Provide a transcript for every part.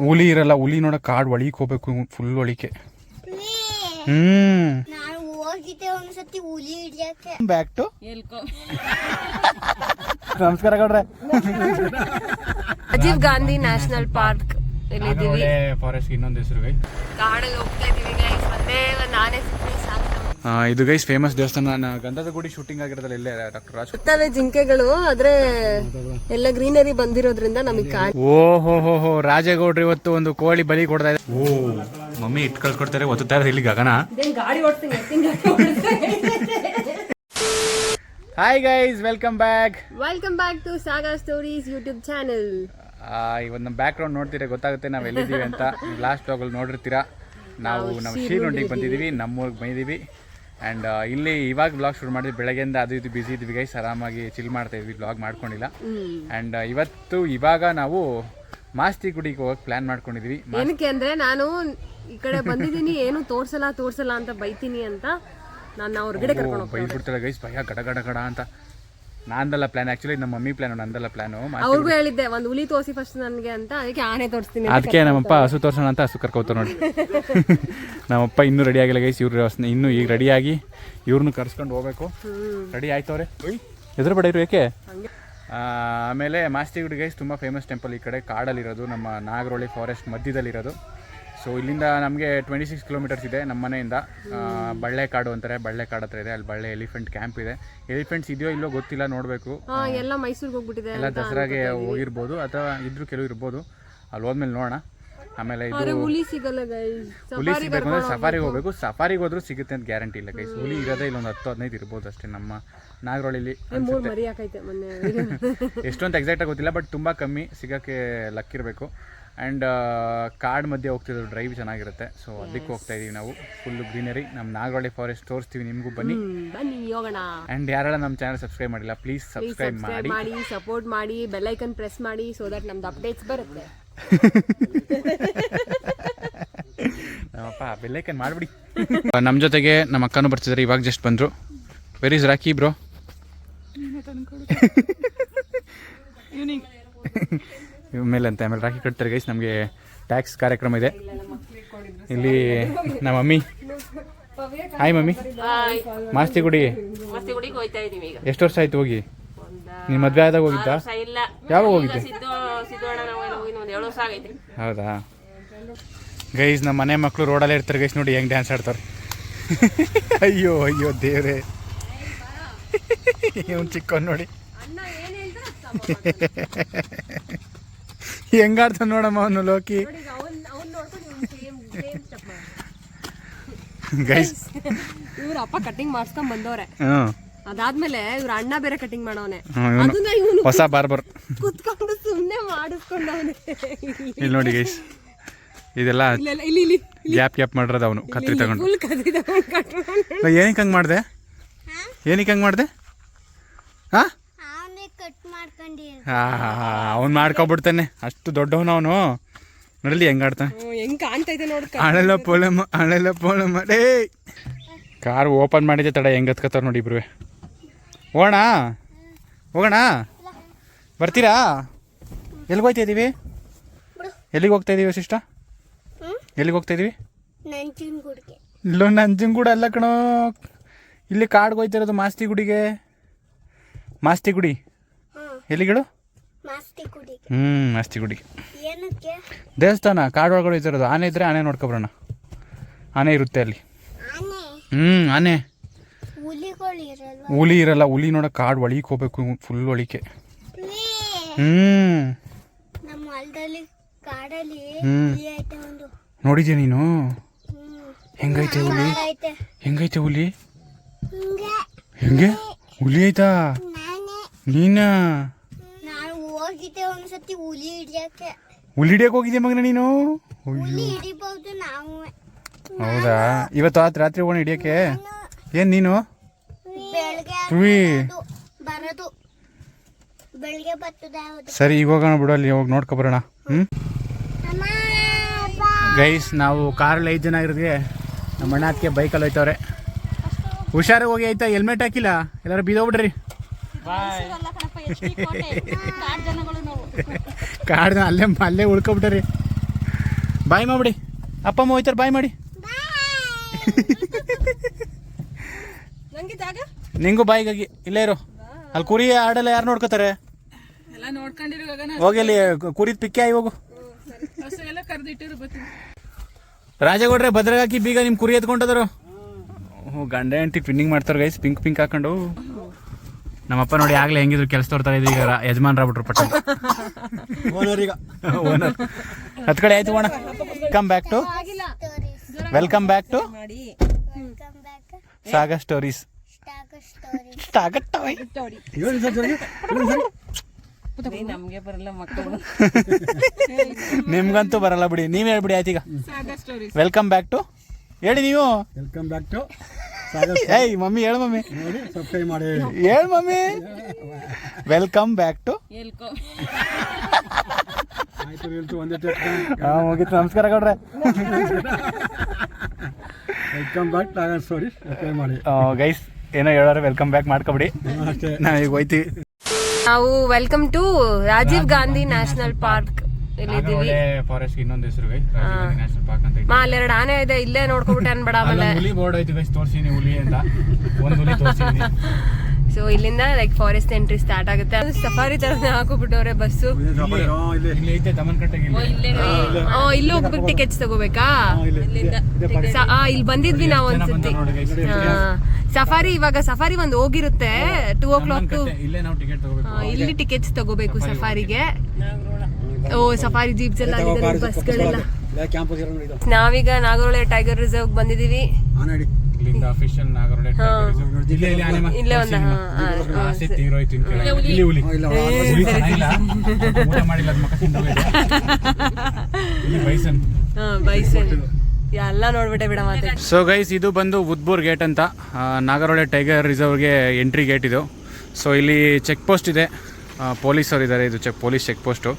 ಹುಲಿ ಇರಲ್ಲ ಹುಲಿ ನೋಡ ಕಾಡು ಒಳಿಕ್ ಹೋಗ್ಬೇಕು ಫುಲ್ ಒಳಿಕೆ. ಹ್ಮ್. ನಾನು ಬ್ಯಾಕ್ ಟು ನಮಸ್ಕಾರ ಗೌಡ್ರೆ. Rajiv Gandhi national park forest ಇನ್ನೊಂದು ಹೆಸರು ಕಾಡಲ್ಲಿ ಹೋಗ್ತಾ ಇದೀವಿ ಒಂದೇ ಸಾಕು ಇದು ಗೈಸ್ ಫೇಮಸ್ ದೇವಸ್ಥಾನ. ನಾನು ಗಂಧದ ಗುಡಿ ಶೂಟಿಂಗ್ ಆಗಿರೋದಲ್ಲ ಇಲ್ಲೇ ಡಾಕ್ಟರ್ ರಾಜ್. ಸುತ್ತಲೇ ಜಿಂಕೆಗಳು ಆದ್ರೆ ಎಲ್ಲ ಗ್ರೀನರಿ ಬಂದಿರೋದ್ರಿಂದ ನಮಗೆ ಕಾಣ ಓ ಹೋ ಹೋ ಹೋ ರಾಜೇಗೌಡ್ರು ಇವತ್ತು ಒಂದು ಕೋಳಿ ಬಲಿ ಕೊಡ್ತಾ ಇದೆ ಓ ಮಮ್ಮಿ ಇಟ್ ಕಳ್ಸ್ಕೊಡ್ತಾರೆ ಒತ್ತುತ್ತಾ ಇರೋದು ಇಲ್ಲಿ ಗಗನ? ಗಾಡಿ ಓಡ್ತೀನಿ hi guys welcome back welcome back to Sagar stories YouTube channel ಇವತ್ತು ನಮ್ಮ ಬ್ಯಾಕ್ ಗ್ರೌಂಡ್ ನೋಡ್ತೀರಾ ಗೊತ್ತಾಗುತ್ತೆ ನಾವು ಎಲ್ಲಿದ್ದೀವಿ ಅಂತ. ಲಾಸ್ಟ್ ಬ್ಲಾಗಲ್ಲಿ ನೋಡಿರ್ತೀರಾ. ನಾವು ನಾವು ಶೀರ್ಗುಂಡಿಗೆ ಬಂದಿದ್ದೀವಿ ನಮ್ಮೂರಿಗೆ ಬಂದಿದ್ದೀವಿ. ಆ್ಯಂಡ್ ಇಲ್ಲಿ ಇವಾಗ ಬ್ಲಾಗ್ ಶುರು ಮಾಡಿದ್ವಿ ಬೆಳಗ್ಗೆಯಿಂದ ಅದು ಇದು ಬಿಸಿ ಇದ್ವಿ ಗೈಸ್ ಆರಾಮಾಗಿ ಚಿಲ್ ಮಾಡ್ತಾ ಇದ್ವಿ ಬ್ಲಾಗ್ ಮಾಡ್ಕೊಂಡಿಲ್ಲ. ಆ್ಯಂಡ್ ಇವತ್ತು ಇವಾಗ ನಾವು ಮಾಸ್ತಿ ಗುಡಿಗೆ ಹೋಗಕ್ಕೆ ಪ್ಲಾನ್ ಮಾಡ್ಕೊಂಡಿದ್ವಿ. ಏನಕ್ಕೆ ಅಂದ್ರೆ ನಾನು ಈ ಕಡೆ ಬಂದಿದ್ದೀನಿ ಏನು ತೋರ್ಸಲ್ಲ ತೋರ್ಸಲ್ಲ ಅಂತ ಬೈತೀನಿ ಅಂತ ನಾನು ಹೊರಗಡೆ ಕರ್ಕೊಂಡು ಬೈದ್ಬಿಡ್ತಾಳೆ ಗೈಸ್ ಭಯ ಗಡ ಗಡ ಗಡ ಅಂತ. ನಾಂದಲ್ಲ ಪ್ಲಾನ್ ಆಕ್ಚುಲಿ ನಮ್ಮ ಮಮ್ಮಿ ಪ್ಲಾನ್ ನಂದಲ್ಲ ಪ್ಲಾನು ಅವ್ರಿಗೂ ಹೇಳಿದ್ದೆ ಒಂದು ಹುಲಿ ತೋರಿಸಿ ಫಸ್ಟ್ ನನಗೆ ಅಂತ ಅದಕ್ಕೆ ಆನೆ ತೋರಿಸ್ತೀನಿ. ಅದಕ್ಕೆ ನಮ್ಮಪ್ಪ ಹಸು ತೋರ್ಸೋಣ ಅಂತ ಹಸು ಕರ್ಕೋತಾರೆ ನೋಡಿ. ನಮ್ಮಪ್ಪ ಇನ್ನೂ ರೆಡಿ ಆಗಿಲ್ಲ ಗೈಸ್ ಇವ್ರು ಇನ್ನೂ ಈಗ ರೆಡಿಯಾಗಿ ಇವ್ರನ್ನ ಕರ್ಸ್ಕೊಂಡು ಹೋಗ್ಬೇಕು. ರೆಡಿ ಆಯ್ತವ್ರೆ ಎದುರು ಬಡ ಇರು ಏಕೆ? ಆಮೇಲೆ ಮಾಸ್ತಿಗುಡಿ ಗೈಸ್ ತುಂಬ ಫೇಮಸ್ ಟೆಂಪಲ್ ಈ ಕಡೆ ಕಾಡಲ್ಲಿರೋದು ನಮ್ಮ ನಾಗರೋಳಿ ಫಾರೆಸ್ಟ್ ಮಧ್ಯದಲ್ಲಿರೋದು. ಸೊ ಇಲ್ಲಿಂದ ನಮಗೆ ಟ್ವೆಂಟಿ ಸಿಕ್ಸ್ ಕಿಲೋಮೀಟರ್ಸ್ ಇದೆ ನಮ್ಮ ಮನೆಯಿಂದ. ಬಳ್ಳೆಕಾಡು ಅಂತಾರೆ ಬಳ್ಳೆಕಾಡು ಹತ್ರ ಇದೆ. ಅಲ್ಲಿ ಬಳ್ಳೆ ಎಲಿಫೆಂಟ್ ಕ್ಯಾಂಪ್ ಇದೆ. ಎಲಿಫೆಂಟ್ಸ್ ಇದೆಯೋ ಇಲ್ಲೋ ಗೊತ್ತಿಲ್ಲ ನೋಡಬೇಕು. ಎಲ್ಲ ಮೈಸೂರಿಗೆ ಹೋಗ್ಬಿಟ್ಟಿದೆ ಎಲ್ಲ ದಸರಾಗೆ ಹೋಗಿರ್ಬೋದು ಅಥವಾ ಇದ್ರು ಕೆಲವು ಇರ್ಬೋದು. ಅಲ್ಲಿ ಹೋದ್ಮೇಲೆ ನೋಡೋಣ. ಆಮೇಲೆ ಇದು ಹುಲಿ ಸಿಗಲ್ಲ ಗೈಸ್ ಹುಲಿ ಸಿಗಬೇಕು ಅಂದ್ರೆ ಸಫಾರಿಗೆ ಹೋಗ್ಬೇಕು. ಸಫಾರಿಗೆ ಹೋದ್ರೂ ಸಿಗುತ್ತೆ ಅಂತ ಗ್ಯಾರಂಟಿ ಇಲ್ಲ ಕೈ ಹುಲಿ ಇರೋದೇ ಇಲ್ಲೊಂದು ಹತ್ತು ಹದಿನೈದು ಇರ್ಬೋದು ಅಷ್ಟೇ ನಮ್ಮ ನಾಗರಹೊಳಿಲಿ ಎಷ್ಟೊಂದು ಎಕ್ಸಾಕ್ಟ್ ಆಗಿ ಗೊತ್ತಿಲ್ಲ ಬಟ್ ತುಂಬಾ ಕಮ್ಮಿ. ಸಿಗಕ್ಕೆ ಲಕ್ ಇರಬೇಕು. ಆ್ಯಂಡ್ ಕಾಡ್ ಮಧ್ಯೆ ಹೋಗ್ತಿದ್ರು ಡ್ರೈವ್ ಚೆನ್ನಾಗಿರುತ್ತೆ. ಸೊ ಅದಕ್ಕೆ ಹೋಗ್ತಾ ಇದೀವಿ ನಾವು. ಫುಲ್ ಗ್ರೀನರಿ ನಮ್ಮ ನಾಗವಳ್ಳಿ ಫಾರೆಸ್ಟ್ ತೋರಿಸ್ತೀವಿ ನಿಮಗೂ ಬನ್ನಿ. ಬನ್ನಿ ಹೋಗೋಣ. ಆ್ಯಂಡ್ ಯಾರೆಲ್ಲ ನಮ್ಮ ಚಾನಲ್ ಸಬ್ಸ್ಕ್ರೈಬ್ ಮಾಡಿಲ್ಲ ಪ್ಲೀಸ್ ಸಬ್ಸ್ಕ್ರೈಬ್ ಮಾಡಿ. ಮಾಡಿ ಸಪೋರ್ಟ್ ಮಾಡಿ ಬೆಲ್ ಐಕನ್ ಪ್ರೆಸ್ ಮಾಡಿ ಸೊ ದಟ್ ನಮ್ದು ಅಪ್ಡೇಟ್ಸ್ ಬರುತ್ತೆ. ನಮ್ಮಪ್ಪ ಬೆಲ್ಲೈಕನ್ ಮಾಡಿಬಿಡಿ. ನಮ್ಮ ಜೊತೆಗೆ ನಮ್ಮ ಅಕ್ಕನೂ ಬರ್ತಿದ್ದಾರೆ ಇವಾಗ ಜಸ್ಟ್ ಬಂದರು. ವೆರಿ ಇಸ್ ರಾಕಿ ಬ್ರೋ ಮೇಲೆ ಅಂತ ಆಮೇಲೆ ರಾಖಿ ಕಟ್ತಾರೆ ಗೈಸ್ ನಮಗೆ ಟ್ಯಾಕ್ಸ್ ಕಾರ್ಯಕ್ರಮ ಇದೆ. ಇಲ್ಲಿ ನಮ್ಮ ಮಮ್ಮಿ. Hi mummy. ಮಾಸ್ತಿ ಗುಡಿ ಮಸ್ತಿ ಗುಡಿಗೆ ಹೋಯ್ತಾ ಇದೀವಿ ಈಗ. ಎಷ್ಟು ವರ್ಷ ಆಯ್ತು ಹೋಗಿ? ನಿಮ್ಮ ಮದ್ವೆ ಆದಾಗ ಹೋಗಿದ್ದ? ವರ್ಷ ಇಲ್ಲ. ಯಾವಾಗ ಹೋಗಿದ್ದೆ? ಹೌದಾ? ಗೈಸ್ ನಮ್ಮ ಮನೆ ಮಕ್ಕಳು ರೋಡಲ್ಲೇ ಇರ್ತಾರೆ ಗೈಸ್ ನೋಡಿ ಹೆಂಗ್ ಡ್ಯಾನ್ಸ್ ಆಡ್ತಾರೆ. ಅಯ್ಯೋ ಅಯ್ಯೋ ದೇವ್ರೆ. ಇವ್ನು ಚಿಕ್ಕವನು ನೋಡಿ. ಹೆಂಗಾಡ್ತಾನೆ ನೋಡಮ್ಮ ಅವನು ಲೋಕಿ? ಗೈಸ್ ಇವ್ರ ಅಪ್ಪ ಕಟಿಂಗ್ ಮಾಡ್ಸ್ಕೊಂಡ್ ಬಂದವ್ರೆ. ಅದಾದ್ಮೇಲೆ ಇವ್ರ ಅಣ್ಣ ಬೇರೆ ಕಟಿಂಗ್ ಮಾಡವನೆ. ಅದನ್ನ ಇವನು ಹೊಸ ಬಾರ್ಬರ್ ಕುತ್ಕೊಂಡು ಸುಮ್ನೆ ಮಾಡಿಸ್ಕೊಂಡವನೆ. ಇಲ್ಲಿ ನೋಡಿ ಗೈಸ್ ಇದೆಲ್ಲ ಇಲ್ಲೆಲ್ಲ ಇಲ್ಲಿ ಇಲ್ಲಿ ಗ್ಯಾಪ್ ಗ್ಯಾಪ್ ಮಾಡಿರೋದು ಅವನು ಕತ್ರಿ ತಗೊಂಡು. ಏನಕ್ಕೆ ಹಂಗೆ ಮಾಡಿದೆ? ಏನಕ್ಕೆ ಹಂಗೆ ಮಾಡಿದೆ? ಹಾಂ? ಅವನೇ ಕಟ್ ಮಾಡ್ಕೊಂಡಿ ಅವ್ನು ಮಾಡ್ಕೊಬಿಡ್ತಾನೆ. ಅಷ್ಟು ದೊಡ್ಡವನು ಅವನು. ನೋಡಲಿ ಹೆಂಗ್ ಆಡ್ತಾನೆ. ಹೆಂಗ್ ನೋಡ್ ಅಳೆಲ್ಲ ಪೋಲಮ್ಮ ಪೋಲಮ್ಮ. ಡೇ ಕಾರ್ ಓಪನ್ ಮಾಡಿದ್ದೆ ತಡ ಹೆಂಗ್ ಹತ್ಕೋತಾರ ನೋಡಿ ಇಬ್ರು ಹೋಗೋಣ? ಹೋಗೋಣ? ಬರ್ತೀರಾ? ಎಲ್ಲಿಗೆ ಹೋಗ್ತಾ ಇದೀವಿ? ಎಲ್ಲಿಗೆ ಹೋಗ್ತಾ ಇದೀವಿ ಸಿಸ್ಟ ಎಲ್ಲಿಗೆ ಹೋಗ್ತಾ ಇದೀವಿ? ನಂಜನಗೂಡ್ಗೆ. ಇಲ್ಲೋ ನಂಜನಗೂಡು ಅಲ್ಲ ಕಣೋ. ಇಲ್ಲಿ ಕಾಡ್ಗೆ ಹೋಯ್ತಿರೋದು ಮಾಸ್ತಿ ಗುಡಿಗೆ ಮಾಸ್ತಿ ಗುಡಿ ಎಲ್ಲಿಗಳು? ಹ್ಞೂ ಮಾಸ್ತಿ ಗುಡಿ ದೇವಸ್ಥಾನ ಕಾಡು ಒಳಗಡೆ ಹೋಯ್ತಿರೋದು ಆನೆ ಇದ್ರೆ ಆನೆ ನೋಡ್ಕೊಬರೋಣ. ಆನೆ ಇರುತ್ತೆ ಅಲ್ಲಿ. ಹ್ಞೂ ಆನೆ. ಹುಲಿ ಇರಲ್ಲ. ಹುಲಿ ನೋಡ ಕಾಡು ಒಳಗೆ ಹೋಗ್ಬೇಕು ಫುಲ್ ಒಳಿಕೆ. ಹ್ಮ್. ಹ್ಞೂ ಹ್ಮ್. ನೋಡಿದ್ಯ ನೀನು? ಹ್ಮ್. ಹೆಂಗೈತೆ ಹುಲಿ? ಹೆಂಗೈತೆ ಹುಲಿ? ಹಿಂಗೆ. ಹುಲಿ ನೀನಾ. ನಾನು? ಹೋಗಿದ್ದೆ ಒಂದ್ಸತಿ ಹುಲಿ ಹಿಡಿಯಕ್ಕೆ. ಹುಲಿ ಹಿಡಿಯಕ್ಕೆ ಹೋಗಿದ್ಯಾ ಮಗನ ನೀನು? ಹುಲಿ ಹಿಡಿಬಹುದು ನಾವು. ಹೌದಾ? ಇವತ್ತು ಆತ್ ರಾತ್ರಿ ಹೋಗೋಣ ಹಿಡಿಯಕ್ಕೆ? ಏನ್ ನೀನು? ಬೆಳಗ್ಗೆ ತುವಿ. ಬರೋದು. ಬೆಳಗ್ಗೆ ಬರ್ತದೆ ಸರಿ ಈಗ ಹೋಗೋಣ ಬಿಡು ಅಲ್ಲಿ ಹೋಗಿ ನೋಡ್ಕೊ ಬರೋಣ. ಹ್ಞೂ ಗೈಸ್ ನಾವು ಕಾರಲ್ಲಿ ಐದು ಜನ ಇರೋದ್ಗೆ ನಮ್ಮ ಅಣ್ಣ ಅದಕ್ಕೆ ಬೈಕಲ್ಲಿ ಹೋಯ್ತವ್ರೆ. ಹುಷಾರಾಗಿ ಹೋಗಿ ಆಯ್ತಾ? ಹೆಲ್ಮೆಟ್ ಹಾಕಿಲ್ಲ? ಎಲ್ಲರೂ ಬಿದ್ದೋಗ್ಬಿಡ್ರಿ ಕಾಡ್ದ ಅಲ್ಲೇ ಅಲ್ಲೇ ಉಳ್ಕೊಬಿಟ್ರಿ ಬಾಯ್ ಮಾಡ್ಬಿಡಿ ಅಪ್ಪ ಅಮ್ಮ ಹೋಯ್ತಾರೆ ಬಾಯ್ ಮಾಡಿ. ನಂಗೆ ಬಾಯಿಗಾಗಿ ಇಲ್ಲೇ ಇರು. ಅಲ್ಲಿ ಕುರಿ ಆಡಲ್ಲ ಯಾರು ನೋಡ್ಕೋತಾರೆ? ಎಲ್ಲ ನೋಡ್ಕೊಂಡಿರೋ ಗಗನ ಹೋಗಿ ಅಲ್ಲಿ ಕುರಿದ ಪಿಕ್ಕೆ ಆಗಿ ಹೋಗು. ರಾಜಗೌಡ್ರೆ ಭದ್ರಗಾಕಿ ಬೀಗ ನಿಮ್ ಕುರಿ ಎತ್ಕೊಂಡದರು ಓ ಗಂಡ ಹೆಂಡತಿ ಪಿನ್ನಿಂಗ್ ಮಾಡ್ತಾರೆ ಗೈಸ್ ಪಿಂಕ್ ಪಿಂಕ್ ಹಾಕೊಂಡು. ನಮ್ಮಪ್ಪ ನೋಡಿ ಆಗ್ಲೇ ಹೆಂಗಿದ್ರು ಕೆಲಸ ತೋರ್ತಾರೆ ಇದ್ರು ಈಗ ಯಜಮಾನ್ರಾಗ್ಬಿಟ್ರು ಪಟ್ಟ. ಓನರ್ ಹತ್ ಕಡೆ ಆಯ್ತು ಅಣ್ಣ. Come back to welcome back to Sagar stories ನಮ್ಗೆ ಬರಲ್ಲ ಮಕ್ಕಳು ನಿಮ್ಗಂತೂ ಬರಲ್ಲ ಬಿಡಿ. ನೀವ್ ಹೇಳ್ಬಿಡಿ ಆಯ್ತು ಈಗ. ವೆಲ್ಕಮ್ ಬ್ಯಾಕ್ ಟು ಹೇಳಿ ನೀವು. ವೆಲ್ಕಮ್ ಬ್ಯಾಕ್ ಟು ಏಯ್ ಮಮ್ಮಿ ಹೇಳು ಮಮ್ಮಿ. ನೋಡಿ ಸಬ್ಸ್ಕ್ರೈಬ್ ಮಾಡಿ. ಹೇಳು ಮಮ್ಮಿ. ವೆಲ್ಕಮ್ ಬ್ಯಾಕ್ ಟು ಆಯ್ತು ನಿಲ್ತು ಒಂದೇ ಟೆಕ್ ಹಾ ಮುಗೀತು. ನಮಸ್ಕಾರ ಗೌಡ್ರೆ. ವೆಲ್ಕಮ್ ಬ್ಯಾಕ್ ಟಾಗರ್ ಸ್ಟೋರಿ ಸಬ್ಸ್ಕ್ರೈಬ್ ಮಾಡಿ. ಗೈಸ್ ಏನೋ ಹೇಳೋರು ವೆಲ್ಕಮ್ ಬ್ಯಾಕ್ ಮಾಡ್ಕೊಬಿಡಿ. ನಾವು ಈಗ ಹೋಯ್ತೀವಿ. ನಾವು welcome to Rajiv Gandhi national park ಇಲ್ಲಿದ್ದೀವಿ forest ಇನ್ನೊಂದು ಹೆಸರು ನ್ಯಾಷನಲ್ ಪಾರ್ಕ್ ಅಂತ ಮಾ ಅಲ್ಲೆರಡು ಆನೆ ಇದೆ ಇಲ್ಲೇ ನೋಡ್ಕೊಬಿಟ್ಟೆ ಅನ್ಬೇಡ ಆಮೇಲೆ. ಹುಲಿ ಬೋರ್ಡ್ ಐತಿ ಗೈಸ್ ತೋರ್ಸಿನಿ ಹುಲಿ ಅಂತ. ಒಂದು ಹುಲಿ ತೋರ್ಸಿನಿ ಸೊ ಇಲ್ಲಿಂದ ಲೈಕ್ ಫಾರೆಸ್ಟ್ ಎಂಟ್ರಿ ಸ್ಟಾರ್ಟ್ ಆಗುತ್ತೆ. ಅದು ಸಫಾರಿ ತರನೇ ಹಾಕೋಬಿಟ್ಟವ್ರೆ ಬಸ್ಸು. ಇಲ್ಲಿ ಹೋಗ್ಬಿಟ್ಟು ಹೋಗ್ಬೇಕು ಟಿಕೆಟ್ಸ್ ತಗೋಬೇಕಾ? ಇಲ್ಲಿ. ಬಂದಿದ್ವಿ ನಾವು ಒಂದ್ಸತಿ. ಸಫಾರಿ ಇವಾಗ ಸಫಾರಿ ಒಂದು ಹೋಗಿರುತ್ತೆ ಟೂ ಓ ಕ್ಲಾಕ್ ಟು ನಾವು ಟಿಕೆಟ್ ತಗೋಬೇಕು ಇಲ್ಲಿ ಟಿಕೆಟ್ಸ್ ತಗೋಬೇಕು ಸಫಾರಿಗೆ ಓ ಸಫಾರಿ ಜೀಪ್ಸ್ ಎಲ್ಲ ಬಸ್ಗಳೆಲ್ಲ ನಾವೀಗ ನಾಗರೋಳೆ ಟೈಗರ್ ರಿಸರ್ವ್ ಬಂದಿದೀವಿ ಇಲ್ಲಿಂದ ಇಲ್ಲೇ ಒಂದು ಆಸೆ ತೀರೋಯ್ತು ಇಲ್ಲಿ ಹುಲಿ. ಊಟ ಮಾಡಿಲ್ಲ ಅದ್ ಮಕ್ಕ ಇಲ್ಲಿ ಬೈಸನ್. ಬೈಸನ್. ಎಲ್ಲ ನೋಡ್ಬಿಟ್ಟೆ ಬಿಡ ಮಾತೆ ಸೊ ಗೈಸ್ ಇದು ಬಂದು ಉದ್ಬೂರ್ ಗೇಟ್ ಅಂತ. ನಾಗರೊಳೆ ನಾಗರಹೊಳೆ ಟೈಗರ್ ರಿಸರ್ವ್ಗೆ ಎಂಟ್ರಿ ಗೇಟ್ ಇದು. ಸೊ ಇಲ್ಲಿ ಚೆಕ್ ಪೋಸ್ಟ್ ಇದೆ ಪೊಲೀಸ್ ಅವರು ಇದ್ದಾರೆ ಇದು check police check post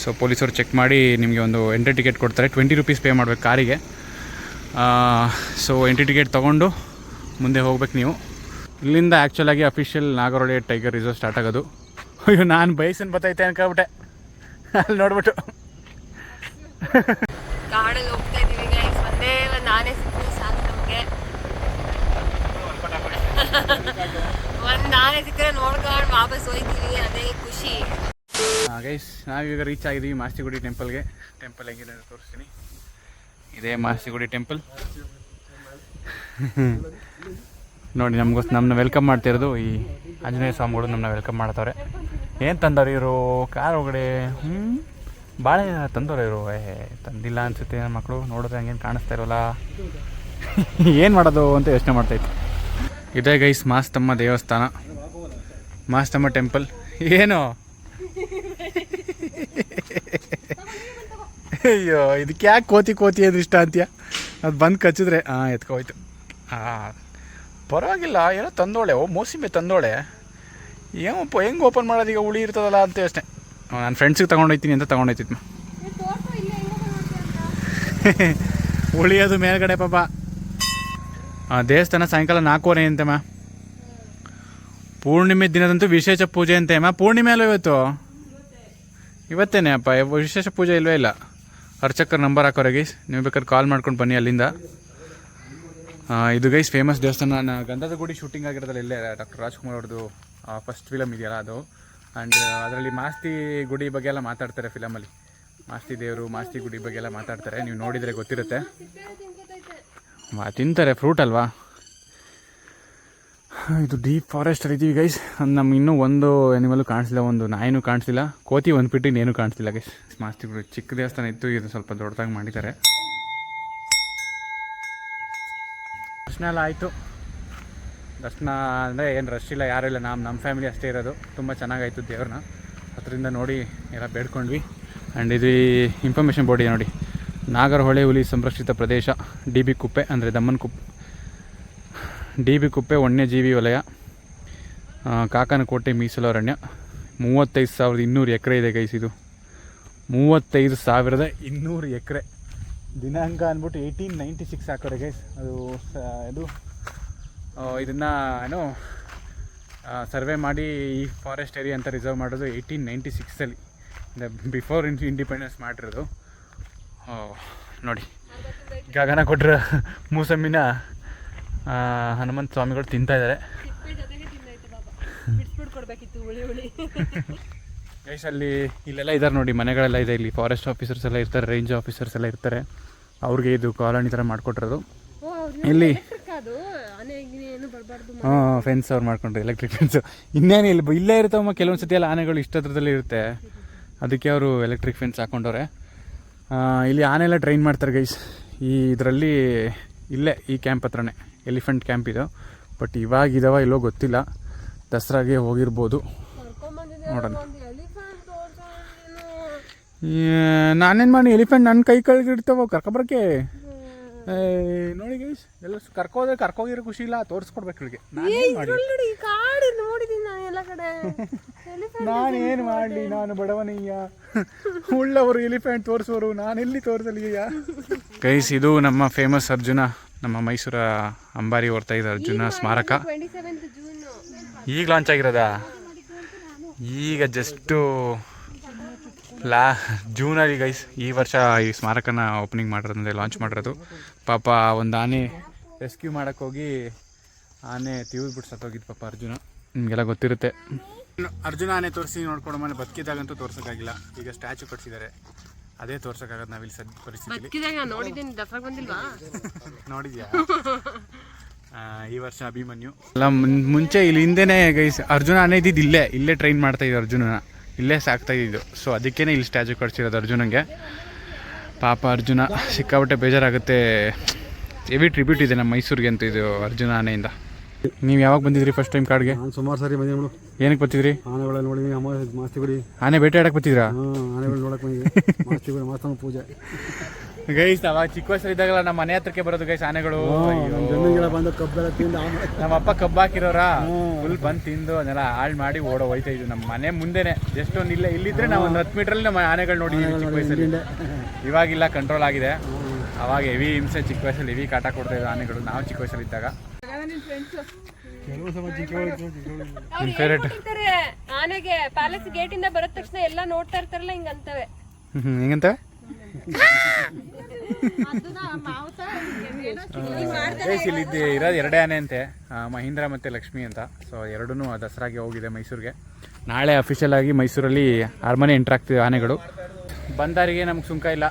so ಪೊಲೀಸರು ಚೆಕ್ ಮಾಡಿ ನಿಮಗೆ ಒಂದು ಎಂಟ್ರಿ ಟಿಕೆಟ್ ಕೊಡ್ತಾರೆ. ಟ್ವೆಂಟಿ ರುಪೀಸ್ ಪೇ ಮಾಡಬೇಕು ಕಾರಿಗೆ. ಸೊ ಎಂಟ್ರಿ ಟಿಕೆಟ್ ತೊಗೊಂಡು ಮುಂದೆ ಹೋಗ್ಬೇಕು ನೀವು. ಇಲ್ಲಿಂದ ಆ್ಯಕ್ಚುಲಾಗಿ official Nagarahole tiger reserve start ಆಗೋದು. ಅಯ್ಯೋ, ನಾನು ಬೈಸನ್ ಬತ್ತೈತೆ ಅನ್ಕೊಬಿಟ್ಟೆ. ಅಲ್ಲಿ ನೋಡ್ಬಿಟ್ಟು. ಹೋಗ್ತಾ ಒಂದೇ ಆನೆ ಸಿಕ್ಕರೆ ನೋಡ್ಕೊಂಡು ವಾಪಸ್ ಹೋಯ್ತೀವಿ. ಅದೇ ಖುಷಿ. ಗೈಸ್ ನಾವೀಗ ರೀಚ್ ಆಗಿದ್ದೀವಿ ಮಾಸ್ತಿಗುಡಿ ಟೆಂಪಲ್ಗೆ ಟೆಂಪಲ್ ಹೆಂಗಿದೆ ಅಂತ ತೋರಿಸ್ತೀನಿ. ಇದೇ ಮಾಸ್ತಿಗುಡಿ ಟೆಂಪಲ್ ನೋಡಿ, ನಮಗೋಸ್ ನಮ್ಮನ್ನ ವೆಲ್ಕಮ್ ಮಾಡ್ತಿರೋದು ಈ ಆಂಜನೇಯ ಸ್ವಾಮಿಗಳು ನಮ್ಮನ್ನ ವೆಲ್ಕಮ್ ಮಾಡ್ತಾರೆ ಏನು ತಂದವ್ರು ಇವರು? ಕಾರ್ ಒಳಗಡೆ ಹ್ಞೂ ಭಾಳ ತಂದವ್ರು ಇವರು. ಏ, ತಂದಿಲ್ಲ ಅನ್ಸುತ್ತೆ ನನ್ನ ಮಕ್ಕಳು ನೋಡಿದ್ರೆ ಹಂಗೇನು ಕಾಣಿಸ್ತಾ ಇರೋಲ್ಲ ಏನು ಮಾಡೋದು ಅಂತ ಯೋಚನೆ ಮಾಡ್ತಾಯಿತ್ತು ಇದೇ ಗೈಸ್ ಮಾಸ್ತಮ್ಮ ದೇವಸ್ಥಾನ. ಮಾಸ್ತಮ್ಮ ಟೆಂಪಲ್ ಏನು? ಅಯ್ಯೋ, ಇದಕ್ಕೆ ಯಾಕೆ ಕೋತಿ ಕೋತಿ ಅಂದ್ರೆ ಇಷ್ಟ ಅಂತೀಯ? ಅದು ಬಂದು ಕಚ್ಚಿದ್ರೆ ಹಾಂ ಎತ್ಕೋಯ್ತು ಹಾಂ ಪರವಾಗಿಲ್ಲ, ಏನೋ ತಂದೋಳೆ, ಓ ಮೋಸಿಮೆ ತಂದೋಳೆ. ಏನಪ್ಪ ಹೆಂಗೆ ಓಪನ್ ಮಾಡೋದು ಈಗ ಉಳಿ ಇರ್ತದಲ್ಲ ಅಂತ ಅಷ್ಟೇ ನನ್ನ ಫ್ರೆಂಡ್ಸಿಗೆ ತೊಗೊಂಡೋಯ್ತೀನಿ ಅಂತ ತೊಗೊಂಡೋಯ್ತಿದ್ಮ ಉಳಿಯೋದು ಮೇಲ್ಗಡೆ, ಪಾಪ. ದೇವಸ್ಥಾನ ಸಾಯಂಕಾಲ ನಾಲ್ಕೂವರೆ ಅಂತಮ್ಮ ಪೂರ್ಣಿಮೆ ದಿನದಂತೂ ವಿಶೇಷ ಪೂಜೆ ಅಂತೆಮ್ಮ ಪೂರ್ಣಿಮೆ ಅಲ್ಲ ಇವತ್ತು? ಇವತ್ತೇನೆ ಅಪ್ಪ ವಿಶೇಷ ಪೂಜೆ ಇಲ್ವೇ ಇಲ್ಲ. ಅರ್ಚಕರ ನಂಬರ್ ಹಾಕೋರೆ ಗೈಸ್ ನೀವು ಬೇಕಾದ್ರೆ ಕಾಲ್ ಮಾಡ್ಕೊಂಡು ಬನ್ನಿ ಅಲ್ಲಿಂದ. ಇದು ಗೈಸ್ ಫೇಮಸ್ ದೇವಸ್ಥಾನ. ನಾನು ಗಂಧದ ಗುಡಿ ಶೂಟಿಂಗ್ ಆಗಿರೋದಲ್ಲ ಇಲ್ಲೇ ಡಾಕ್ಟರ್ ರಾಜ್ಕುಮಾರ್ ಅವ್ರದ್ದು ಫಸ್ಟ್ ಫಿಲಮ್ ಇದೆಯಲ್ಲ ಅದು. ಆ್ಯಂಡ್ ಅದರಲ್ಲಿ ಮಾಸ್ತಿ ಗುಡಿ ಬಗ್ಗೆ ಎಲ್ಲ ಮಾತಾಡ್ತಾರೆ ಫಿಲಮಲ್ಲಿ ಮಾಸ್ತಿ ದೇವರು, ಮಾಸ್ತಿ ಗುಡಿ ಬಗ್ಗೆ ಎಲ್ಲ ಮಾತಾಡ್ತಾರೆ. ನೀವು ನೋಡಿದರೆ ಗೊತ್ತಿರುತ್ತೆ. ತಿಂತಾರೆ ಫ್ರೂಟ್ ಅಲ್ವಾ? ಇದು ಡೀಪ್ ಫಾರೆಸ್ಟ್ ಇದ್ದೀವಿ ಗೈಸ್ ನಮ್ಗೆ ಇನ್ನೂ ಒಂದು ಎನಿಮಲ್ ಕಾಣಿಸಿಲ್ಲ ಒಂದು ನಾಯಿನೂ ಕಾಣಿಸಿಲ್ಲ ಕೋತಿ ಒಂದು ಬಿಟ್ಟು ಇನ್ನೇನು ಕಾಣಿಸ್ತಿಲ್ಲ ಗೈಸ್ ಮಾಸ್ತಿಗಳು ಚಿಕ್ಕ ದೇವಸ್ಥಾನ ಇತ್ತು, ಇದು ಸ್ವಲ್ಪ ದೊಡ್ಡದಾಗಿ ಮಾಡಿದ್ದಾರೆ. ದರ್ಶನ ಎಲ್ಲ ಆಯಿತು. ದರ್ಶನ ಅಂದರೆ ಏನು ರಶ್ ಇಲ್ಲ, ಯಾರೂ ಇಲ್ಲ ನಮ್ಮ ನಮ್ಮ ಫ್ಯಾಮಿಲಿ ಅಷ್ಟೇ ಇರೋದು. ತುಂಬ ಚೆನ್ನಾಗಾಯಿತು ದೇವ್ರನ್ನ. ಅದರಿಂದ ನೋಡಿ ಎಲ್ಲ ಬೇಡ್ಕೊಂಡ್ವಿ. ಆ್ಯಂಡ್ ಇದು ಇನ್ಫಾರ್ಮೇಷನ್ ಬೋರ್ಡ್ ನೋಡಿ. ನಾಗರಹೊಳೆ ಹುಲಿ ಸಂರಕ್ಷಿತ ಪ್ರದೇಶ, ಡಿ ಬಿ ಕುಪ್ಪೆ, ಅಂದರೆ ದಮ್ಮನ್ ಕುಪ್ಪೆ ಡಿ ಬಿ ಕುಪ್ಪೆ ವನ್ಯಜೀವಿ ವಲಯ ಕಾಕನಕೋಟೆ ಮೀಸಲು ಅರಣ್ಯ ಮೂವತ್ತೈದು ಸಾವಿರದ ಇನ್ನೂರು ಎಕರೆ ಇದೆ ಗೈಸ್ ಇದು. ಮೂವತ್ತೈದು ಸಾವಿರದ ಇನ್ನೂರು ಎಕರೆ. ದಿನಾಂಕ ಅಂದ್ಬಿಟ್ಟು ಏಯ್ಟೀನ್ ನೈಂಟಿ ಸಿಕ್ಸ್ ಹಾಕೋರೆ ಗೈಸ್. ಅದು ಇದು ಇದನ್ನು ಏನು ಸರ್ವೆ ಮಾಡಿ ಈ ಫಾರೆಸ್ಟ್ ಏರಿಯಾ ಅಂತ ರಿಸರ್ವ್ ಮಾಡೋದು ಏಯ್ಟೀನ್ ನೈಂಟಿ ಸಿಕ್ಸಲ್ಲಿ ಬಿಫೋರ್ ಇನ್ ಇಂಡಿಪೆಂಡೆನ್ಸ್ ಮಾಡಿರೋದು. ನೋಡಿ. ಗಗನ ಕೊಟ್ಟರೆ ಆ, ಹನುಮಂತ ಸ್ವಾಮಿಗಳು ತಿಂತಾ ಇದ್ದಾರೆ ಗೈಸ್ ಅಲ್ಲಿ ಇಲ್ಲೆಲ್ಲ ಇದ್ದಾರೆ ನೋಡಿ ಮನೆಗಳೆಲ್ಲ ಇದೆ. ಇಲ್ಲಿ ಫಾರೆಸ್ಟ್ ಆಫೀಸರ್ಸ್ ಎಲ್ಲ ಇರ್ತಾರೆ ರೇಂಜ್ ಆಫೀಸರ್ಸ್ ಎಲ್ಲ ಇರ್ತಾರೆ. ಅವ್ರಿಗೆ ಇದು ಕಾಲೋನಿ ಥರ ಮಾಡಿಕೊಟ್ಟಿರೋದು. ಇಲ್ಲಿ ಹಾಂ ಫೆನ್ಸ್ ಅವ್ರು ಮಾಡ್ಕೊಂಡ್ರು ಎಲೆಕ್ಟ್ರಿಕ್ ಫೆನ್ಸ್ ಇನ್ನೇನು ಇಲ್ಲಿ ಇಲ್ಲೇ ಇರ್ತಾವಮ್ಮ ಕೆಲವೊಂದು ಸತಿ ಎಲ್ಲ ಆನೆಗಳು ಇಷ್ಟತ್ರದಲ್ಲಿ ಇರುತ್ತೆ. ಅದಕ್ಕೆ ಅವರು ಎಲೆಕ್ಟ್ರಿಕ್ ಫೆನ್ಸ್ ಹಾಕೊಂಡವ್ರೆ. ಇಲ್ಲಿ ಆನೆ ಎಲ್ಲ ಟ್ರೈನ್ ಮಾಡ್ತಾರೆ ಗೈಸ್ ಈ ಇದರಲ್ಲಿ ಇಲ್ಲೇ ಈ ಕ್ಯಾಂಪ್ ಹತ್ರನೇ. ಎಲಿಫೆಂಟ್ ಕ್ಯಾಂಪ್ ಇದು. ಬಟ್ ಇವಾಗ ಇದಾವ ಇಲ್ಲೋ ಗೊತ್ತಿಲ್ಲ. ದಸರಾಗೆ ಹೋಗಿರ್ಬೋದು. ನೋಡೋಣ. ನಾನೇನು ಮಾಡಿ ಎಲಿಫೆಂಟ್ ನನ್ನ ಕೈ ಕಳ್ಗಿಡ್ತಾವ? ಕರ್ಕೊಬರಕ್ಕೆ ನೋಡಿ ಗೈಸ್ ಎಲ್ಲ ಕರ್ಕೋದ್ರೆ ಕರ್ಕೋಗಿರೋ ಖುಷಿ ಇಲ್ಲ ತೋರಿಸ್ಕೊಡ್ಬೇಕು ಇವಳಿಗೆ. ನಾನೇನು ನಾನು ಎಲ್ಲ ಮಾಡಲಿ ನಾನು ಬಡವನಯ್ಯ ಉಳ್ಳವರು ಎಲಿಫೆಂಟ್ ತೋರಿಸೋರು ನಾನೆಲ್ಲಿ ತೋರಿಸಲಿಯ ಗೈಸ್ ಇದು ನಮ್ಮ ಫೇಮಸ್ ಅರ್ಜುನ. ನಮ್ಮ ಮೈಸೂರ ಅಂಬಾರಿ ಹೊರ್ತಾ ಇದೆ ಅರ್ಜುನ ಸ್ಮಾರಕ. ಈಗ ಲಾಂಚ್ ಆಗಿರೋದಾ? ಈಗ ಜಸ್ಟು ಲಾ ಜೂನಲ್ಲಿ ಗೈಸ್ ಈ ವರ್ಷ ಈ ಸ್ಮಾರಕನ ಓಪನಿಂಗ್ ಮಾಡಿರೋದಂದ್ರೆ ಲಾಂಚ್ ಮಾಡಿರೋದು. ಪಾಪ ಒಂದು ಆನೆ ರೆಸ್ಕ್ಯೂ ಮಾಡೋಕ್ಕೋಗಿ ಆನೆ ತಿವಿದ್ಬಿಟ್ಟು ಸತ್ತೋಗಿದ್ದು ಪಾಪ ಅರ್ಜುನ. ನಿಮಗೆಲ್ಲ ಗೊತ್ತಿರುತ್ತೆ. ಅರ್ಜುನ ಆನೆ ತೋರಿಸಿ ನೋಡ್ಕೊಂಡು ಮನೆ ಬದುಕಿದಾಗಂತೂ ತೋರ್ಸೋಕ್ಕಾಗಿಲ್ಲ. ಈಗ ಸ್ಟ್ಯಾಚು ಕಟ್ಸಿದ್ದಾರೆ. ಅದೇ ತೋರ್ಸೋಕ್ಕಾಗದು ನಾವಿಲ್ಲಿ ಸದ್ ಪರಿಸ್ಥಿತಿ ಬದುಕಿದಾಗ ನೋಡಿದ್ದೀನಿ ದಸರಾಗ ಬಂದಿಲ್ವಾ? ನೋಡಿದ್ಯಾ? ಆ, ಈ ವರ್ಷ ಅಭಿಮನ್ಯು. ಅಲ್ಲ ಮುನ್- ಮುಂಚೆ ಇಲ್ಲಿ ಹಿಂದೆನೇ ಗೈಸ್ ಅರ್ಜುನ ಆನೆ ಇದ್ದಿದ್ದು ಇಲ್ಲೇ ಇಲ್ಲೇ ಟ್ರೈನ್ ಮಾಡ್ತಾ ಇದ್ದು ಅರ್ಜುನನ. ಇಲ್ಲೇ ಸಾಕ್ತಾ ಇದ್ದು. ಸೊ ಅದಕ್ಕೇನೆ ಇಲ್ಲಿ ಸ್ಟ್ಯಾಚು ಕಟ್ಸಿರೋದು ಅರ್ಜುನಂಗೆ. ಪಾಪ ಅರ್ಜುನ ಸಿಕ್ಕಾಪಟ್ಟೆ ಬೇಜಾರಾಗುತ್ತೆ. ಹೆವಿ ಟ್ರಿಬ್ಯೂಟ್ ಇದೆ ನಮ್ಮ ಮೈಸೂರಿಗೆ ಅಂತ ಇದು ಅರ್ಜುನ ಆನೆಯಿಂದ ನೀವು ಯಾವಾಗ ಬಂದಿದ್ರಿ ಫಸ್ಟ್ ಟೈಮ್ ಕಾಡ್ಗೆ ನಾನು ಸುಮಾರು ಸಾರಿ ಬಂದಿ ನೋಡು ಏನಕ್ಕೆ ಬರ್ತಿದ್ರಿ? ಆನೆಗಳ ನೋಡಿ ಅಮ್ಮ ಮಾಸ್ತಿ ಗುಡಿ ಆನೆ ಬೇಟೆ ಆಡಕ್ಕೆ ಬರ್ತಿದ್ರಾ? ಹಾಂ ಆನೆಗಳು ನೋಡಕ್ಕೆ ಬಂದಿದ್ವಿ ಮಾಸ್ತಿ ಗುಡಿ ಮಾಸ್ತಮ್ಮ ಪೂಜೆ. ಗೈಸ್ ಅವಾಗ ಚಿಕ್ಕ ವಯಸ್ಸಲ್ಲಿದ್ದಾಗಲ್ಲ ನಮ್ಮ ಮನೆ ಹತ್ರಕ್ಕೆ ಬರೋದು ಗೈಸ್ ಆನೆಗಳು. ಬಂದು ಕಬ್ಬೆಲ್ಲ ತಿಂದು ನಮ್ಮ ಅಪ್ಪ ಕಬ್ಬು ಹಾಕಿರೋರ ಫುಲ್ ಬಂದು ತಿಂದು ಅದನ್ನೆಲ್ಲ ಹಾಳು ಮಾಡಿ ಓಡೋ ಹೋಯ್ತಾ ಇದ್ವಿ. ನಮ್ಮ ಮನೆ ಮುಂದೆನೆ ಜಸ್ಟ್ ಒಂದು ಇಲ್ಲ ಇಲ್ಲಿದ್ರೆ ನಾವು ಒಂದು ಹತ್ತು ಮೀಟ್ರಲ್ಲಿ ನಮ್ಮ ಆನೆಗಳು ನೋಡಿದ್ದೀವಿ ಚಿಕ್ಕ ವಯಸ್ಸಲ್ಲಿ. ಇವಾಗಿಲ್ಲ ಕಂಟ್ರೋಲ್ ಆಗಿದೆ. ಅವಾಗ ಹೆವಿ ಹಿಂಸೆ ಚಿಕ್ಕ ವಯಸ್ಸಲ್ಲಿ ಹೆವಿ ಕಾಟ ಕೊಡ್ತಾ ಇದ್ವು ಆನೆಗಳು. ನಾವು ಚಿಕ್ಕ ವಯಸ್ಸಲ್ಲಿ ಇದ್ದಾಗ. ಇಲ್ಲ. ಆನೆಗೆ ಪ್ಯಾಲೇಸ್ ಗೇಟ್ ಇಂದ ಬರೋದ ತಕ್ಷಣ ಎಲ್ಲ ನೋಡ್ತಾ ಇರ್ತಾರಲ್ಲ ಹಿಂಗಂತವೆ. ಹ್ಞೂ ಹೆಂಗಂತ ಗೈಸ್ ಇಲ್ಲಿದ್ದು ಇರೋದು ಎರಡೇ ಆನೆ ಅಂತೆ. ಆ, ಮಹೀಂದ್ರ ಮತ್ತು ಲಕ್ಷ್ಮಿ ಅಂತ. ಸೊ ಎರಡೂ ದಸರಾಗೆ ಹೋಗಿದೆ ಮೈಸೂರಿಗೆ. ನಾಳೆ ಅಫಿಷಿಯಲ್ ಆಗಿ ಮೈಸೂರಲ್ಲಿ ಅರಮನೆ ಎಂಟ್ರಾಗ್ತಿದೆ ಆನೆಗಳು. ಬಂದಾರಿಗೆ ನಮ್ಗೆ ಸುಂಕ ಇಲ್ಲ.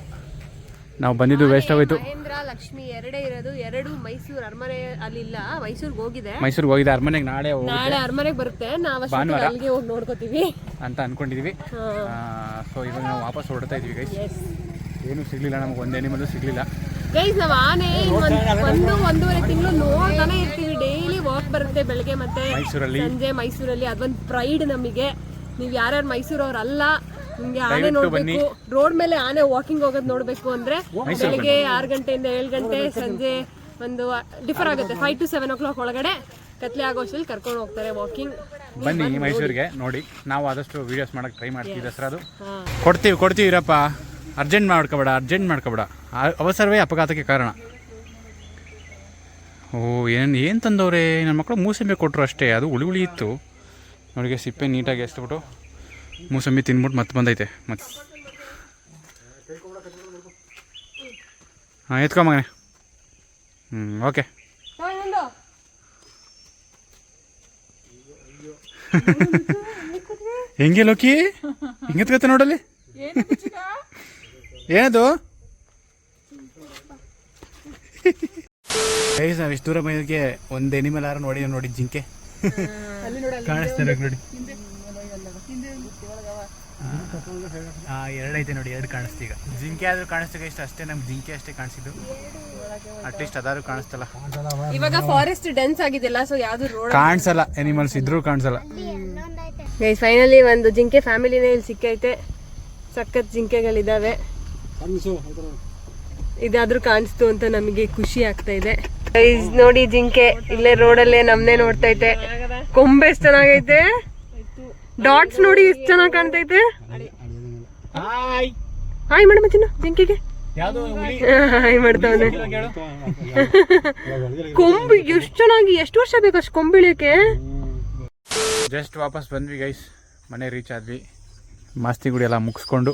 ನಾವು ಬಂದಿದ್ದು ವೇಸ್ಟ್ ಆಗೋಯ್ತು. ಮಹೇಂದ್ರ ಲಕ್ಷ್ಮಿ ಎರಡೇ ಇರೋದು ಎರಡು ಮೈಸೂರು ಅರಮನೆ ಅಲ್ಲಿ ಇಲ್ಲ ಮೈಸೂರ್ಗೆ ಹೋಗಿದೆ. ಮೈಸೂರಿಗೆ ಹೋಗಿದೆ ಅರಮನೆಗೆ ನಾಳೆ ನಾಳೆ ಅರಮನೆಗೆ ಬರುತ್ತೆ ನಾವು ಭಾನುವಾರ. ಅಲ್ಲಿಗೆ ಹೋಗಿ ನೋಡ್ಕೋತೀವಿ. ಅಂತ ಅನ್ಕೊಂಡಿದೀವಿ. ಸೊ ಇವಾಗ ನಾವು ವಾಪಸ್ ಹೊರಡ್ತಾ ಇದೀವಿ ಗೈಸ್ ಏನೂ ಸಿಗ್ಲಿಲ್ಲ ನಮ್ಗೆ ಒಂದು ಎನಿಮಲ್ಲು ಸಿಗ್ಲಿಲ್ಲ. ಗೈಸ್ ನಾವು ಆನೆ ಒಂದ್- ಒಂದು ಒಂದೂವರೆ ತಿಂಗಳು ನೋಡ್ತಾನೆ ಇರ್ತೀವಿ. ಡೈಲಿ ವಾಕ್ ಬರುತ್ತೆ ಬೆಳಗ್ಗೆ ಮತ್ತೆ ಮೈಸೂರಲ್ಲಿ. ಸಂಜೆ ಮೈಸೂರಲ್ಲಿ. ಅದೊಂದು ಪ್ರೈಡ್ ನಮಗೆ. ನೀವು ಯಾರ್ಯಾರು ಮೈಸೂರವ್ರಲ್ಲ ನಿಮ್ಗೆ ಆನೆ ಬನ್ನಿ. ನೋಡ್ಬೇಕು. ರೋಡ್ ಮೇಲೆ ಆನೆ ವಾಕಿಂಗ್ ಹೋಗೋದು ನೋಡ್ಬೇಕು ಅಂದ್ರೆ ಬೆಳಗ್ಗೆ ಆರು ಗಂಟೆಯಿಂದ ಏಳು ಗಂಟೆ ಸಂಜೆ ಒಂದು ಡಿಫರ್ ಆಗುತ್ತೆ. Five to seven o'clock ಒಳಗಡೆ ಕತ್ಲೆ ಆಗೋ ಕರ್ಕೊಂಡು ಹೋಗ್ತಾರೆ ವಾಕಿಂಗ್ ಬನ್ನಿ ಮೈಸೂರಿಗೆ ನೋಡಿ. ನಾವು ಆದಷ್ಟು ವಿಡಿಯೋಸ್ ಮಾಡಕ್ ಟ್ರೈ ಮಾಡ್ತೀವಿ ದಸರಾದು. ಕೊಡ್ತೀವಿ ಕೊಡ್ತೀವಿ ಇರಪ್ಪ. ಅರ್ಜೆಂಟ್ ಮಾಡ್ಕೋಬೇಡ ಅರ್ಜೆಂಟ್ ಮಾಡ್ಕೋಬೇಡ. ಅವಸರವೇ ಅಪಘಾತಕ್ಕೆ ಕಾರಣ. ಓ ಏನು ಏನು ತಂದವ್ರೆ? ನನ್ನ ಮಕ್ಕಳು ಮೂಸಂಬಿ ಕೊಟ್ಟರು ಅಷ್ಟೇ. ಅದು ಉಳಿ ಉಳಿ ಇತ್ತು. ನೋಡಿಗೆ ಸಿಪ್ಪೆ ನೀಟಾಗಿ ಎಸ್ಬಿಟ್ಟು ಮೂಸಂಬಿ ತಿನ್ಬಿಟ್ಟು ಮತ್ತೆ ಬಂದೈತೆ. ಮತ್ತೆ. ಹಾಂ ಎತ್ಕೊ ಮಗನೆ. ಹ್ಞೂ ಓಕೆ. ಹೆಂಗೆ ಲೋಕಿ? ಹಿಂಗೆತ್ಕತ್ತ ನೋಡಲ್ಲಿ? ಏನದು? ಗೈಸ್ ನಾವು ಇಷ್ಟು ದೂರ ಬಂದಿದ್ದಕ್ಕೆ ಒಂದು ಎನಿಮಲ್ ಆರು ನೋಡಿ ನೋಡಿ ಜಿಂಕೆ. ಕಾಣಿಸ್ತಾರೆ ನೋಡಿ ಎರಡೈತೆ ನೋಡಿ ಎರಡು ಕಾಣಿಸ್ತು ಈಗ. ಜಿಂಕೆ ಆದ್ರೂ ಕಾಣಿಸ್ತೀಗ ಇಷ್ಟ ಅಷ್ಟೇ ನಮ್ಗೆ ಜಿಂಕೆ ಅಷ್ಟೇ ಕಾಣಿಸಿದ್ದು. ಅಟ್ಲೀಸ್ಟ್ ಅದಾದ್ರೂ ಕಾಣಿಸ್ತಲ್ಲ. ಇವಾಗ ಫಾರೆಸ್ಟ್ ಡೆನ್ಸ್ ಆಗಿದೆಲ್ಲ ಸೊ ಯಾವ್ದು ರೋಡ್ ಕಾಣಿಸಲ್ಲ ಎನಿಮಲ್ಸ್ ಇದ್ರೂ ಕಾಣಿಸಲ್ಲ. ಗೈಸ್ ಫೈನಲಿ ಒಂದು ಜಿಂಕೆ ಫ್ಯಾಮಿಲಿನೇ ಇಲ್ಲಿ ಸಿಕ್ಕೈತೆ. ಸಖತ್ ಜಿಂಕೆಗಳಿದಾವೆ. ಕನಸು ಇದಾದ್ರೂ ಕಾಣಿಸ್ತು ಅಂತ ನಮಗೆ ಖುಷಿ ಆಗ್ತಾ ಇದೆ. ಗೈಸ್ ನೋಡಿ ಜಿಂಕೆ ಇಲ್ಲೇ ರೋಡಲ್ಲೇ ನಮ್ನೆ ನೋಡ್ತೈತೆ ಕೊಂಬೆ ಎಷ್ಟು ಚೆನ್ನಾಗೈತೆ? ಡಾಟ್ಸ್ ನೋಡಿ ಎಷ್ಟು ಚೆನ್ನಾಗಿ ಕಾಣ್ತೈತೆ ಹಾಯ್. ಹಾಯ್ ಮೇಡಮ್ ಚಿನ್ನ ಜಿಂಕೆಗೆ ಯಾವುದು ಹಾಯ್ ಮಾಡ್ತಾವನೆ. ಕೊಂಬು ಎಷ್ಟು ಚೆನ್ನಾಗಿ ಎಷ್ಟು ವರ್ಷ ಬೇಕು ಅಷ್ಟು ಕೊಂಬಿಳಿಯಕ್ಕೆ ಜಸ್ಟ್ ವಾಪಸ್ ಬಂದ್ವಿ ಗೈಸ್ ಮನೆ ರೀಚ್ ಆದ್ವಿ. ಮಾಸ್ತಿ ಗುಡಿ ಎಲ್ಲ ಮುಗಿಸ್ಕೊಂಡು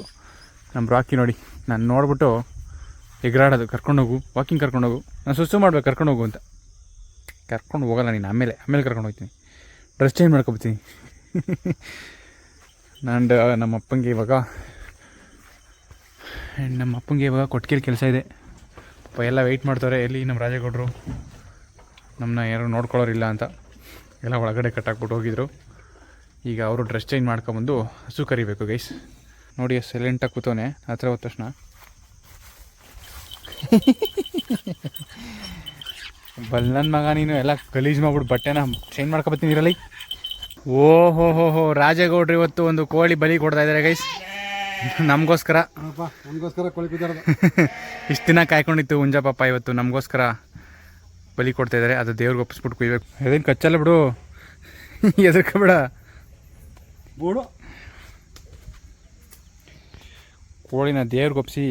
ನಮ್ಮ ರಾಕಿ ನೋಡಿ ನಾನು ನೋಡ್ಬಿಟ್ಟು ಎಗರಾಡೋದು ಕರ್ಕೊಂಡೋಗು ವಾಕಿಂಗ್ ಕರ್ಕೊಂಡೋಗು ನಾನು ಸುಸ್ತು ಮಾಡ್ಬೇಕು ಕರ್ಕೊಂಡೋಗು ಅಂತ. ಕರ್ಕೊಂಡು ಹೋಗಲ್ಲ ನೀನು ಆಮೇಲೆ ಆಮೇಲೆ ಕರ್ಕೊಂಡು ಹೋಗ್ತೀನಿ. ಡ್ರೆಸ್ ಚೇಂಜ್ ಮಾಡ್ಕೊಬತ್ತೀನಿ ನಾನು ನಮ್ಮ ಅಪ್ಪಂಗೆ ಇವಾಗ ನಮ್ಮ ಅಪ್ಪಂಗೆ ಇವಾಗ ಕೊಟ್ಟಿಗೆಲಿ ಕೆಲಸ ಇದೆ. ಪಾಪ ಎಲ್ಲ ವೆಯ್ಟ್ ಮಾಡ್ತಾರೆ ಎಲ್ಲಿ ನಮ್ಮ ರಾಜೇಗೌಡರು? ನಮ್ಮನ್ನ ಯಾರು ನೋಡ್ಕೊಳ್ಳೋರಿಲ್ಲ ಅಂತ. ಎಲ್ಲ ಒಳಗಡೆ ಕಟ್ಟಾಕ್ಬಿಟ್ಟು ಹೋಗಿದ್ರು. ಈಗ ಅವರು ಡ್ರೆಸ್ ಚೇಂಜ್ ಮಾಡ್ಕೊಂಬಂದು ಹಸು ಕರಿಬೇಕು ಗೈಸ್ ನೋಡಿ ಸೈಲೆಂಟಾಗಿ ಕೂತವನೆ. ಹತ್ರ ಹೋದ ತಕ್ಷಣ. ಬಲ್ ನನ್ನ ಮಗ ನೀನು ಎಲ್ಲ ಗಲೀಜು ಮಾಡ್ಬಿಟ್ಟು ಬಟ್ಟೆನ ಚೇಂಜ್ ಮಾಡ್ಕೊಬತ್ತೀನಿ ಇರಲಿ ಓ ಹೋ ಹೋ ಹೋ ರಾಜೇಗೌಡ್ರು ಇವತ್ತು ಒಂದು ಕೋಳಿ ಬಲಿ ಕೊಡ್ತಾ ಇದ್ದಾರೆ ಗೈಸ್ ನಮಗೋಸ್ಕರ. ಇಷ್ಟು ದಿನ ಕಾಯ್ಕೊಂಡಿತ್ತು ಹುಂಜಾಪಪ್ಪ ಪಾಪ ಇವತ್ತು ನಮಗೋಸ್ಕರ ಬಲಿ ಕೊಡ್ತಾ ಇದ್ದಾರೆ. ಅದು ದೇವ್ರಿಗೆ ಒಪ್ಪಿಸ್ಬಿಟ್ಟು ಕುಯ್ಬೇಕು. ಅದೇನು ಕಚ್ಚಲ್ಲ ಬಿಡು. ಎದಕ್ಕೆ ಬಿಡ. ಕೋಳಿನ ದೇವ್ರಿಗೆ ಒಪ್ಪಿಸಿ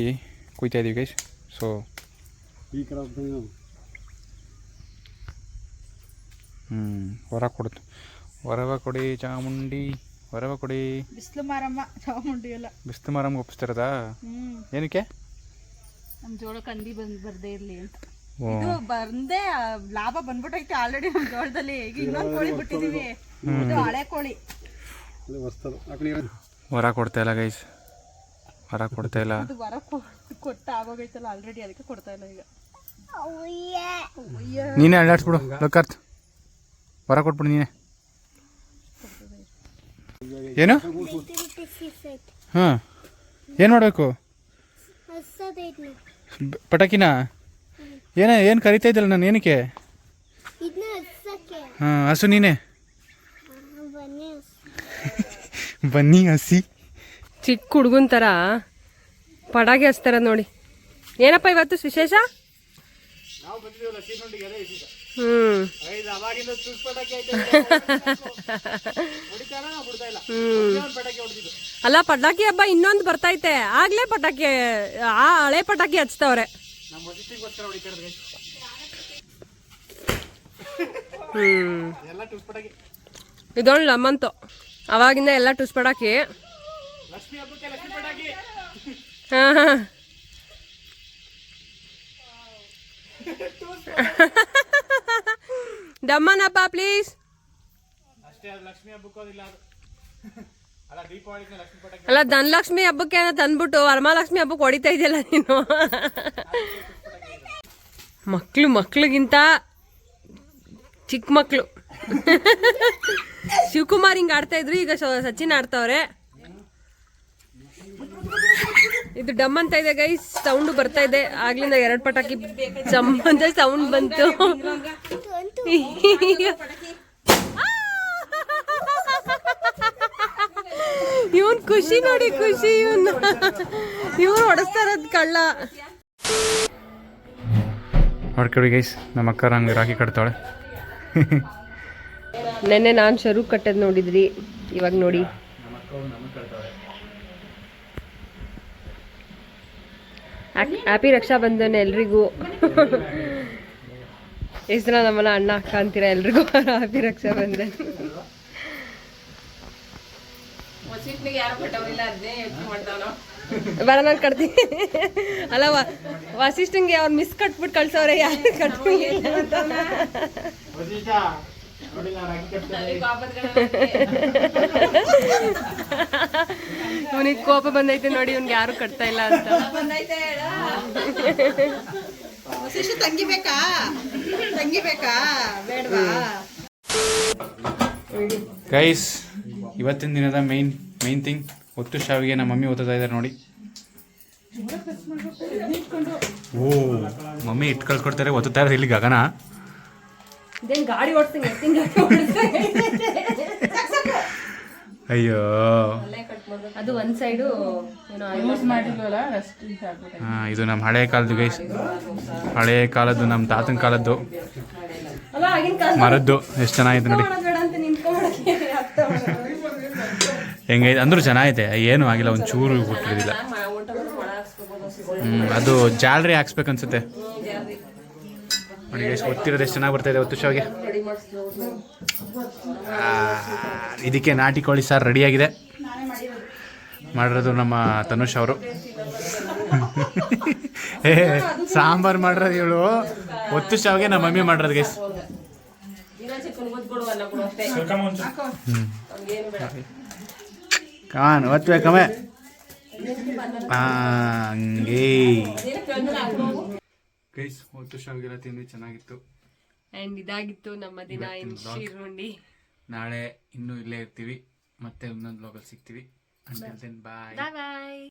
ಕುಯ್ತಾ ಇದೀವಿ ಗೈಸ್ ಸೊ ಹ್ಞೂ ಹೊರ ಕೊಡ್ತು ಹೊರವ ಕೊಡಿ ಚಾಮುಂಡಿ ಹೊರವ ಕೊಡಿ. ಬಿಸಿಲು ಮಾರಮ್ಮ ಚಾಮುಂಡಿ ಎಲ್ಲ. ಬಿಸ್ಲು ಮಾರಮ್ಮ ಒಪ್ಪಿಸ್ತಿರೋದಾ ಹ್ಮ್. ಏನಕ್ಕೆ? ನಮ್ಮ ಜೋಳ ಕಂದಿ ಬಂದ್ ಬರ್ದೇ ಇರ್ಲಿ ಅಂತ. ಇದು ಬಂದೇ ಲಾಭ ಬಂದ್ಬಿಟ್ಟೈತೆ ಆಲ್ರೆಡಿ ನಮ್ಮ ಜೋಳದಲ್ಲಿ. ಈಗ ಇನ್ನೊಂದು ಕೋಳಿ ಬಿಟ್ಟಿದ್ದೀವಿ ಇದು ಹಳೆ ಕೋಳಿ. ವರ ಕೊಡ್ತಾ ಇಲ್ಲ ಗೈಸ್ ಹೊರ ಕೊಡ್ತಾ ಇಲ್ಲ. ಅದು ವರ ಕೊಟ್ಟ ಆಗೋಗೈತಲ್ಲ ಆಲ್ರೆಡಿ ಅದಕ್ಕೆ ಕೊಡ್ತಾ ಇಲ್ಲ ಈಗ. ನೀನೇ ಅಲ್ಲಾಡ್ಸ್ಬಿಡು. ಲೋಕಾರ್ತ್ ಹೊರ ಕೊಟ್ಬಿಡು ನೀನೇ. ಏನು? ಹಾಂ. ಏನು ಮಾಡಬೇಕು? ಪಟಾಕಿನ? ಏನ ಏನು ಕರಿತಾ ಇದ್ದಲ್ಲ ನಾನು ಏನಕ್ಕೆ? ಇದನ್ನ ಹಸಕ್ಕೆ ಹಾಂ ಹಸು ನೀನೇ. ಬನ್ನಿ ಬನ್ನಿ ಹಸಿ. ಚಿಕ್ಕ ಹುಡುಗನ ಥರ ಪಟಾಕಿ ಹಚ್ತಾರ ನೋಡಿ. ಏನಪ್ಪ ಇವತ್ತು ವಿಶೇಷ? ಅಲ್ಲ, ಪಟಾಕಿ ಹಬ್ಬ ಇನ್ನೊಂದು ಬರ್ತೈತೆ. ಆಗ್ಲೇ ಪಟಾಕಿ, ಆ ಹಳೆ ಪಟಾಕಿ ಹಚ್ತಾವ್ರೆ. ಹ್ಮ್. ಇದೊಳ್ ನಮ್ಮಂತು. ಅವಾಗಿಂದ ಎಲ್ಲ ಟುಸ್ ಪಟಾಕಿ. ಹಾ ಹಾ. ದಮ್ಮನಪ್ಪ ಪ್ಲೀಸ್ ಅಲ್ಲ ಧನಲಕ್ಷ್ಮಿ ಹಬ್ಬಕ್ಕೆ ತಂದ್ಬಿಟ್ಟು ವರಮಹಾಲಕ್ಷ್ಮಿ ಹಬ್ಬಕ್ಕೆ ಹೊಡಿತಾ ಇದೆಯಲ್ಲ ನೀನು? ಮಕ್ಳು ಮಕ್ಳಿಗಿಂತ ಚಿಕ್ಕ ಮಕ್ಕಳು ಶಿವಕುಮಾರ್ ಹಿಂಗೆ ಆಡ್ತಾ ಇದ್ರು ಈಗ ಸಚಿನ್ ಆಡ್ತಾವ್ರೆ. ಇದು ಡಮ್ ಅಂತ ಇದೆ ಗೈಸ್ ಸೌಂಡ್ ಬರ್ತಾ ಇದೆ. ಆಗ್ಲಿಂದ ಎರಡು ಪಟಾಕಿ ಸಂಬಂಧ ಸೌಂಡ್ ಬಂತು. ಇವನ್ ಖುಷಿ ನೋಡಿ ಖುಷಿ ಇವನ್. ಇವ್ರು ಹೊಡೆಸ್ತಾ ಇರೋದ್ ಕಳ್ಳ. ಹೊಡ್ಕೊಡಿ ಗೈಸ್ ನಮ್ಮ ಅಕ್ಕ ಹಂಗೆ ರಾಖಿ ಕಟ್ತಾಳೆ. ನೆನ್ನೆ ನಾನು ಶರು ಕಟ್ಟದ್ ನೋಡಿದ್ರಿ. ಇವಾಗ ನೋಡಿ. ಹ್ಯಾಪಿ ರಕ್ಷಾ ಬಂಧನ ಎಲ್ರಿಗೂ. ಎಷ್ಟು ಜನ ನಮ್ಮನ್ನ ಅಣ್ಣ ಅಕ್ಕ ಅಂತೀರಾ ಎಲ್ರಿಗೂ? ಹ್ಯಾಪಿ ರಕ್ಷಾ ಬಂಧನ ಬರ ನಾನು ಕಟ್ತೀನಿ. ಅಲ್ಲ ವ- ವಸಿಷ್ಠಂಗೆ ಅವ್ರು ಮಿಸ್ ಕಟ್ಬಿಟ್ಟು ಕಳ್ಸವ್ರೆ ಯಾರು ಕಟ್ಬಿಟ್ಟು ಅಂತ ಇವನಿಗೆ ಕೋಪ ಬಂದೈತೆ ನೋಡಿ ಇವ್ನಿಗೆ ಯಾರು ಕಟ್ತಾ ಇಲ್ಲ ಅಂತ. ತಂಗಿ ಬೇಕಾ? ತಂಗಿ ಬೇಕಾ? ಬೇಡವಾ? ಗೈಸ್ ಇವತ್ತಿನ ದಿನದ ಮೈನ್ ಮೈನ್ ಥಿಂಗ್ ಒತ್ತು ಶಾವಿಗೆ ನಮ್ಮ ಮಮ್ಮಿ ಓದ್ತಾ ಇದ್ದಾರೆ ನೋಡಿ. ಓ ಮಮ್ಮಿ ಇಟ್ಟು ಕಳ್ಕೊಡ್ತಾರೆ ಒತ್ತುತ್ತಾ ಇರೋದು ಇಲ್ಲಿ ಗಗನ. ಇದೇನ್ ಗಾಡಿ ಓಡಿಸ್ತೀನಿ ಎತ್ತಿನ ಗಾಡಿ ಓಡಿಸ್ತೀನಿ. ಅಯ್ಯೋ. ಅದು ಒಂದ್ ಸೈಡು ಇದು ನಮ್ಮ ಹಳೆ ಕಾಲದ್ದು ಗೈಸ್ ಹಳೆ ಕಾಲದ್ದು ನಮ್ಮ ತಾತನ ಕಾಲದ್ದು. ಮರದ್ದು ಎಷ್ಟು ಚೆನ್ನಾಗಿದೆ ನೋಡಿ. ಹೆಂಗೈತೆ? ಅಂದ್ರೂ ಚೆನ್ನಾಗಿದೆ ಏನು ಆಗಿಲ್ಲ ಒಂದು ಚೂರು ಬಿಟ್ಟಿರಲಿಲ್ಲ ಹ್ಞೂ ಅದು ಜಾಲ್ರಿ ಹಾಕ್ಸ್ಬೇಕು ಅನ್ಸುತ್ತೆ ನೋಡಿ ಎಷ್ಟು ಗೊತ್ತಿರೋದು ಎಷ್ಟು ಚೆನ್ನಾಗಿ ಬರ್ತಾ ಇದೆ ಒತ್ತು ಶಾವಿಗೆ ಆ, ಇದಕ್ಕೆ ನಾಟಿ ಕೋಳಿ ಸಾರು ರೆಡಿಯಾಗಿದೆ. ಮಾಡಿರೋದು ನಮ್ಮ ತನುಷ್ ಅವರು. ಏ ಸಾಂಬಾರು ಮಾಡಿರೋದು ಇವಳು. ಒತ್ತು ಶಾವಿಗೆ ನಮ್ಮ ಮಮ್ಮಿ ಮಾಡಿರೋದು ಗೈಸ್ ಕಾನ್ ಒತ್ಬೇಕಮ್ಮೆ ಹಂಗೇ. ಗೈಸ್ ಹೊತ್ತು ಶಾವಿಗೆಲ್ಲ ತಿಂದು ಚೆನ್ನಾಗಿತ್ತು. ಅಂಡ್ ಇದಾಗಿತ್ತು ನಮ್ಮ ದಿನ ಇನ್ ಶಿರುಂಡಿ. ನಾಳೆ ಇನ್ನೂ ಇಲ್ಲೇ ಇರ್ತೀವಿ. ಮತ್ತೆ ಇನ್ನೊಂದು ಬ್ಲಾಗಲ್ಲಿ ಸಿಗ್ತೀವಿ. ಬಾಯ್ ಬಾಯ್